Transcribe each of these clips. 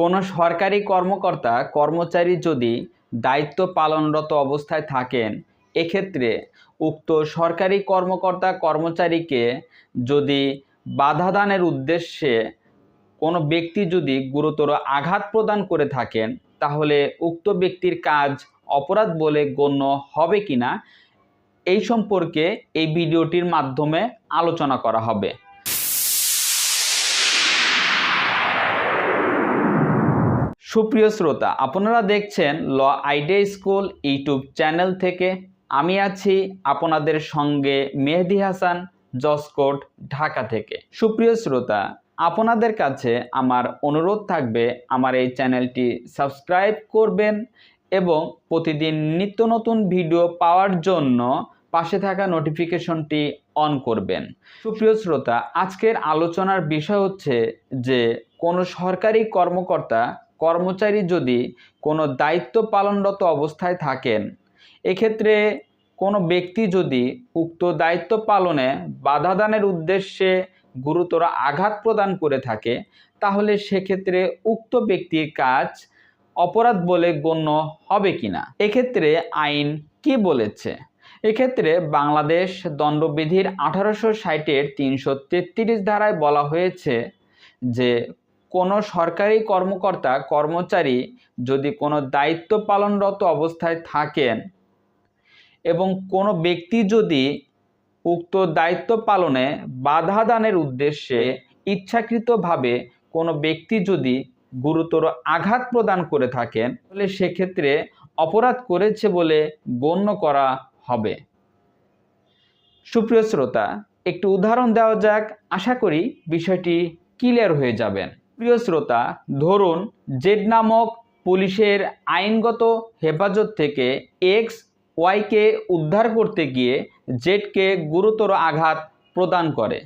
কোনো সরকারি কর্মকর্তা, কর্মচারী যদি দায়িত্ব পালনরত অবস্থায় থাকেন, এক্ষেত্রে উক্ত সরকারি কর্মকর্তা, কর্মচারীকে যদি বাধাদানের উদ্দেশ্যে কোনো ব্যক্তি যদি গুরুতর আঘাত প্রদান করে থাকেন, তাহলে উক্ত ব্যক্তির কাজ অপরাধ বলে গণ্য হবে কিনা, এই সম্পর্কে এই ভিডিওটির মাধ্যমে আলোচনা করা হবে। সুপ্রিয় শ্রোতা, আপনারা দেখছেন law idea school YouTube channel থেকে। আমি আছি আপনাদের সঙ্গে মেহেদি হাসান জসকোট ঢাকা থেকে। সুপ্রিয় শ্রোতা, আপনাদের কাছে আমার অনুরোধ থাকবে আমার এই চ্যানেলটি সাবস্ক্রাইব করবেন এবং প্রতিদিন নিত্য নতুন ভিডিও পাওয়ার জন্য পাশে থাকা নোটিফিকেশনটি অন করবেন। সুপ্রিয় শ্রোতা, আজকের আলোচনার বিষয় হচ্ছে যে কোনো সরকারি কর্মকর্তা কর্মচারী যদি কোনো দায়িত্ব পালনরত অবস্থায় থাকেন, এক্ষেত্রে কোনো ব্যক্তি যদি উক্ত দায়িত্ব পালনে বাধা দানের উদ্দেশ্যে গুরুতর আঘাত প্রদান করে থাকে, তাহলে সেক্ষেত্রে উক্ত ব্যক্তির কাজ অপরাধ বলে গণ্য হবে কিনা? এক্ষেত্রে আইন কি বলেছে? এক্ষেত্রে বাংলাদেশ দণ্ডবিধির আঠারোশো ষাটের তিনশো তেত্রিশ ধারায় বলা হয়েছে যে কোনো সরকারি কর্মকর্তা, কর্মচারী যদি কোনো দায়িত্ব পালনরত অবস্থায় থাকেন এবং কোনো ব্যক্তি যদি উক্ত দায়িত্ব পালনে বাধা দানের উদ্দেশ্যে ইচ্ছাকৃতভাবে কোনো ব্যক্তি যদি গুরুতর আঘাত প্রদান করে থাকেন, তাহলে সেক্ষেত্রে অপরাধ করেছে বলে গণ্য করা হবে। সুপ্রিয় শ্রোতা, একটু উদাহরণ দেওয়া যাক। আশা করি বিষয়টি ক্লিয়ার হয়ে যাবেন। প্রিয় শ্রোতা, ধরুন জেড নামক পুলিশের আইনগত হেফাজত থেকে এক্স ওয়াইকে উদ্ধার করতে গিয়ে জেডকে গুরুতর আঘাত প্রদান করে।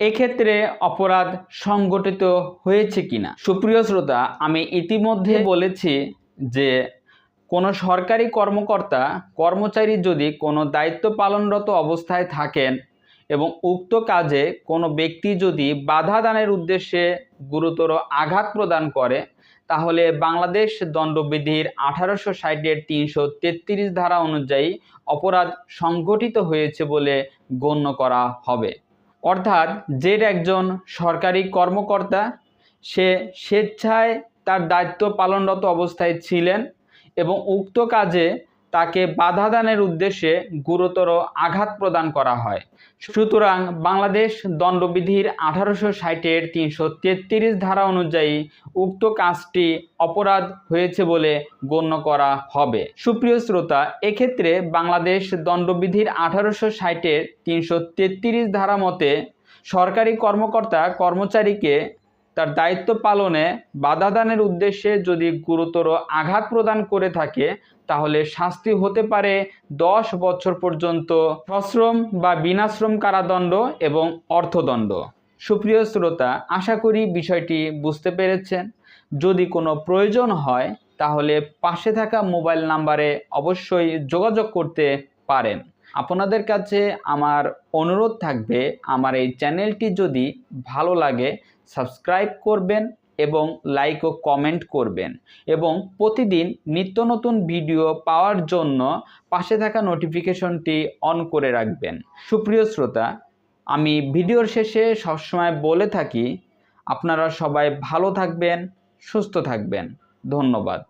এক্ষেত্রে অপরাধ সংগঠিত হয়েছে কিনা? সুপ্রিয় শ্রোতা, আমি ইতিমধ্যে বলেছি যে কোনো সরকারি কর্মকর্তা, কর্মচারী যদি কোনো দায়িত্ব পালনরত অবস্থায় থাকেন এবং উক্ত কাজে কোনো ব্যক্তি যদি বাধা দানের উদ্দেশ্যে গুরুতর আঘাত প্রদান করে, তাহলে বাংলাদেশ দণ্ডবিধির আঠারোশো ষাটের তিনশো তেত্রিশ ধারা অনুযায়ী অপরাধ সংগঠিত হয়েছে বলে গণ্য করা হবে। অর্থাৎ যে একজন সরকারি কর্মকর্তা, সে স্বেচ্ছায় তার দায়িত্ব পালনরত অবস্থায় ছিলেন এবং উক্ত কাজে তাকে বাধা দানের উদ্দেশ্যে গুরুতর আঘাত প্রদান করা হয়। সুতরাং বাংলাদেশ দণ্ডবিধির আঠারোশো ষাটের তিনশো তেত্রিশ ধারা অনুযায়ী উক্ত কাজটি অপরাধ হয়েছে বলে গণ্য করা হবে। সুপ্রিয় শ্রোতা, এক্ষেত্রে বাংলাদেশ দণ্ডবিধির আঠারোশো ষাটের তিনশো তেত্রিশ ধারা মতে সরকারি কর্মকর্তা কর্মচারীকে তার দায়িত্ব পালনে বাধা দানের উদ্দেশ্যে যদি গুরুতর আঘাত প্রদান করে থাকে, তাহলে শাস্তি হতে পারে দশ বছর পর্যন্ত সশ্রম বা বিনাশ্রম কারাদণ্ড এবং অর্থদণ্ড। সুপ্রিয় শ্রোতা, আশা করি বিষয়টি বুঝতে পেরেছেন। যদি কোনো প্রয়োজন হয়, তাহলে পাশে থাকা মোবাইল নাম্বারে অবশ্যই যোগাযোগ করতে পারেন। আপনাদের কাছে আমার অনুরোধ থাকবে, আমার এই চ্যানেলটি যদি ভালো লাগে, সাবস্ক্রাইব করবেন এবং লাইক ও কমেন্ট করবেন এবং প্রতিদিন নিত্য নতুন ভিডিও পাওয়ার জন্য পাশে থাকা নোটিফিকেশনটি অন করে রাখবেন। সুপ্রিয় শ্রোতা, আমি ভিডিওর শেষে সবসময় বলে থাকি, আপনারা সবাই ভালো থাকবেন, সুস্থ থাকবেন। ধন্যবাদ।